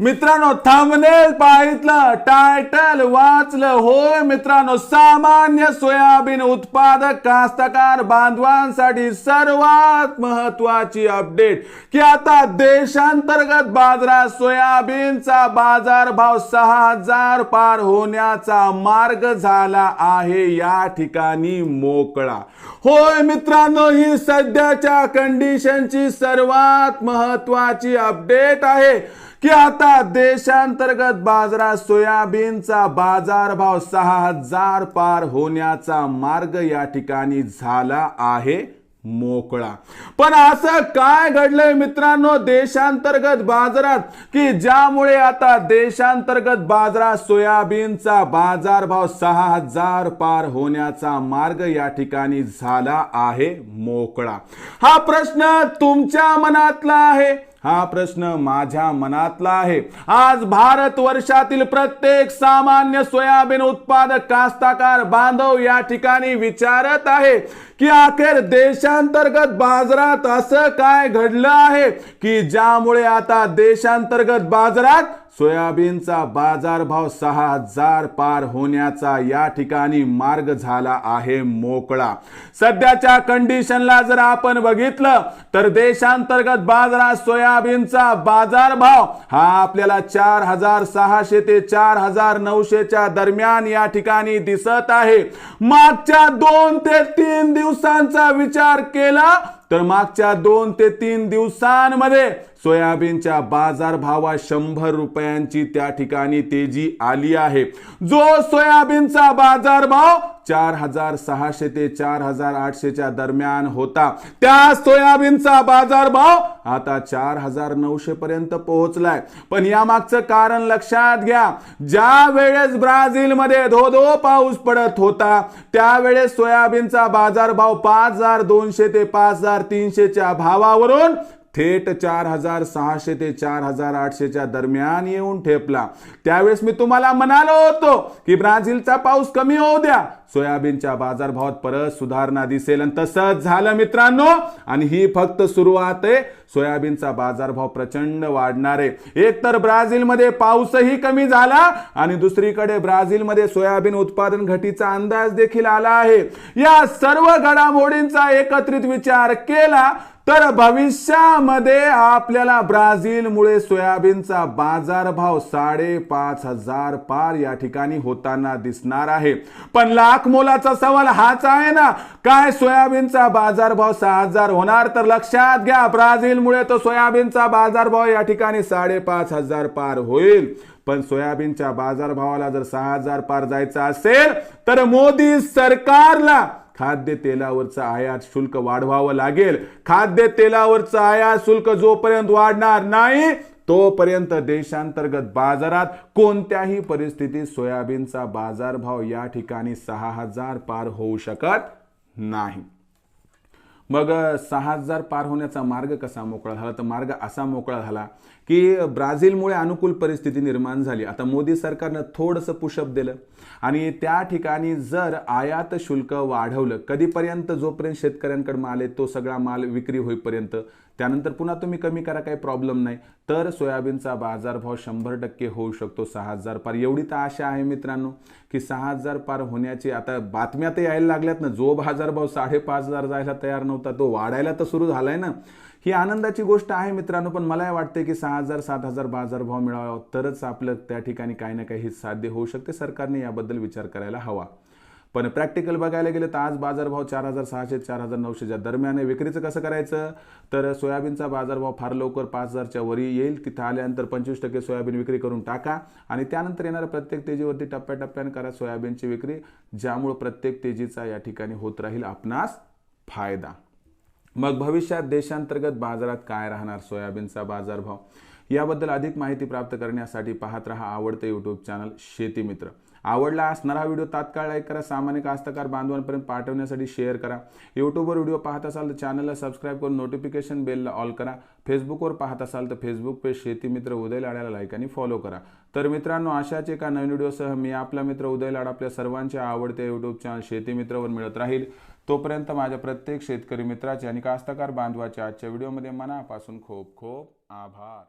मित्रांनो थांबनेल पाहितलं टायटल वाचलं. होय मित्रांनो सामान्य सोयाबीन उत्पादक कास्तकार बांधवांसाठी सर्वात महत्वाची अपडेट की आता देशांतर्गत बाजारात सोयाबीनचा बाजार भाव सहा हजार पार होण्याचा मार्ग झाला आहे. या ठिकाणी मोकळा. होय मित्रांनो ही सध्याच्या कंडिशनची सर्वात महत्वाची अपडेट आहे. की आता देशांतर्गत बाजारात सोयाबीनचा बाजारभाव सहा हजार पार होण्याचा मार्ग या ठिकाणी झाला आहे मोकळा. पण असं काय घडलंय मित्रांनो देशांतर्गत बाजारात की ज्यामुळे आता देशांतर्गत बाजारात सोयाबीनचा बाजारभाव सहा हजार पार होण्याचा मार्ग या ठिकाणी झाला आहे मोकळा? हा प्रश्न तुमच्या मनातला आहे. हा प्रश्न माझ्या मनातला आहे. आज भारत वर्षातील प्रत्येक सामान्य सोयाबीन उत्पादक कास्ताकार बांधव या ठिकाणी विचारत आहे की अखेर देशांतर्गत बाजारात असं काय घडलं आहे? की ज्यामुळे आता देशांतर्गत बाजारात सोयाबीनचा बाजारभाव सहा हजार पार होण्याचा या ठिकाणी मार्ग झाला आहे मोकळा. सध्याच्या कंडिशनला जर आपण बघितलं तर देशांतर्गत बाजारात सोयाबीनचा बाजारभाव हा आपल्याला चार हजार सहाशे ते चार हजार नऊशेच्या दरम्यान या ठिकाणी दिसत आहे. मागच्या दोन ते तीन दिवसांचा विचार केला तर मागच्या दोन ते तीन दिवसांमध्ये सोयाबीनच्या बाजार भावात शंभर रुपयांची त्या ठिकाणी तेजी आली आहे. जो सोयाबीनचा बाजार भाव चार हजार सहाशे ते चार हजार आठशेच्या दरम्यान होता. त्या सोयाबीनचा बाजार भाव आता चार हजार नऊशे पर्यंत पोहोचलाय. पण या मागचं कारण लक्षात घ्या. ज्या वेळेस ब्राझीलमध्ये धो धो पाऊस पडत होता त्यावेळेस सोयाबीनचा बाजार भाव पाच हजार दोनशे ते पाच हजार तीनशेच्या भावावरून थेट चार हजार सहाशे ते चार हजार आठशेच्या दरम्यान येऊन ठेपला. त्यावेळेस मी तुम्हाला म्हणालो होतो की ब्राझीलचा पाऊस कमी होऊ द्या. सोयाबीनच्या बाजारभावात परत सुधारणा दिसेल आणि तसंच झालं मित्रांनो. आणि ही फक्त सुरुवात आहे. सोयाबीनचा बाजारभाव प्रचंड वाढणार. आहे एक तर ब्राझीलमध्ये पाऊसही कमी झाला आणि दुसरीकडे ब्राझीलमध्ये सोयाबीन उत्पादन घटीचा अंदाज देखील आला आहे. या सर्व घडामोडींचा एकत्रित विचार केला तर भविष्यामध्ये आपल्याला ब्राझीलमुळे सोयाबीनचा बाजारभाव साडेपाच हजार पार या ठिकाणी होताना दिसणार आहे. पण लाख मोलाचा सवाल हाच आहे ना. काय सोयाबीनचा बाजारभाव सहा हजार होणार? तर लक्षात घ्या ब्राझीलमुळे तो सोयाबीनचा बाजारभाव या ठिकाणी साडेपाच हजार पार होईल. पण सोयाबीनच्या बाजारभावाला जर सहा हजार पार जायचं असेल तर मोदी सरकारला खाद्य तेलावरचं आयात शुल्क वाढवावं लागेल. खाद्य तेलावरचं आयात शुल्क जोपर्यंत वाढणार नाही तोपर्यंत देशांतर्गत बाजारात कोणत्याही परिस्थितीत सोयाबीनचा बाजारभाव या ठिकाणी सहा हजार पार होऊ शकत नाही. मग सहा हजार पार होण्याचा मार्ग कसा मोकळा झाला? तर मार्ग असा मोकळा झाला की ब्राझीलमुळे अनुकूल परिस्थिती निर्माण झाली. आता मोदी सरकारनं थोडंसं पुशअप दिलं आणि त्या ठिकाणी जर आयात शुल्क वाढवलं कधीपर्यंत जोपर्यंत शेतकऱ्यांकडे माल आहे तो सगळा माल विक्री होईपर्यंत त्यानंतर पुन्हा तुम्ही कमी करा काही प्रॉब्लेम नाही. तर सोयाबीनचा बाजारभाव शंभर टक्के होऊ शकतो सहा हजार पार. एवढी तर आशा आहे मित्रांनो की सहा हजार पार होण्याची आता बातम्या तर यायला लागल्यात ना. जो बाजारभाव साडेपाच हजार जायला तयार नव्हता. तो वाढायला तर सुरू झालाय ना. ही आनंदाची गोष्ट आहे मित्रांनो पण मला वाटते की सहा हजार सात हजार बाजारभाव मिळावा तरच आपलं त्या ठिकाणी काही ना काही साध्य होऊ शकते. सरकारने याबद्दल विचार करायला हवा. पण प्रॅक्टिकल बघायला गेलं तर आज बाजारभाव चार हजार सहाशे चार हजार नऊशेच्या दरम्यान आहे विक्रीचं कसं करायचं? तर सोयाबीनचा बाजारभाव फार लवकर पाच हजारच्या वरी येईल. तिथं आल्यानंतर पंचवीस टक्के सोयाबीन विक्री करून टाका आणि त्यानंतर येणाऱ्या प्रत्येक तेजीवरती टप्प्याटप्प्याने करा सोयाबीनची विक्री ज्यामुळे प्रत्येक तेजीचा या ठिकाणी होत राहील आपणास फायदा. मग भविष्यात देशांतर्गत बाजारात काय राहणार? सोयाबीनचा बाजारभाव? याबद्दल अधिक माहिती प्राप्त करण्यासाठी पाहत रहा आवडते यूट्यूब चॅनल शेती मित्र. आवडला असणारा व्हिडिओ तात्काळ लाईक करा. सामान्य कास्तकार बांधवांपर्यंत पाठवण्यासाठी शेअर करा. यूट्यूबवर व्हिडिओ पाहत असाल तर चॅनलला सबस्क्राईब करून नोटिफिकेशन बेलला ऑल करा. फेसबुकवर पाहत असाल तर फेसबुक पेज शेतीमित्र उदय लाड्याला लाईक आणि फॉलो करा. तर मित्रांनो अशाच एका नवीन व्हिडिओसह मी आपला मित्र उदय लाड आपल्या सर्वांच्या आवडत्या यूट्यूब चॅनल शेतीमित्रवर मिळत राहील. तोपर्यंत माझ्या प्रत्येक शेतकरी मित्राचे आणि कास्तकार बांधवाच्या आजच्या व्हिडिओमध्ये मनापासून खूप खूप आभार.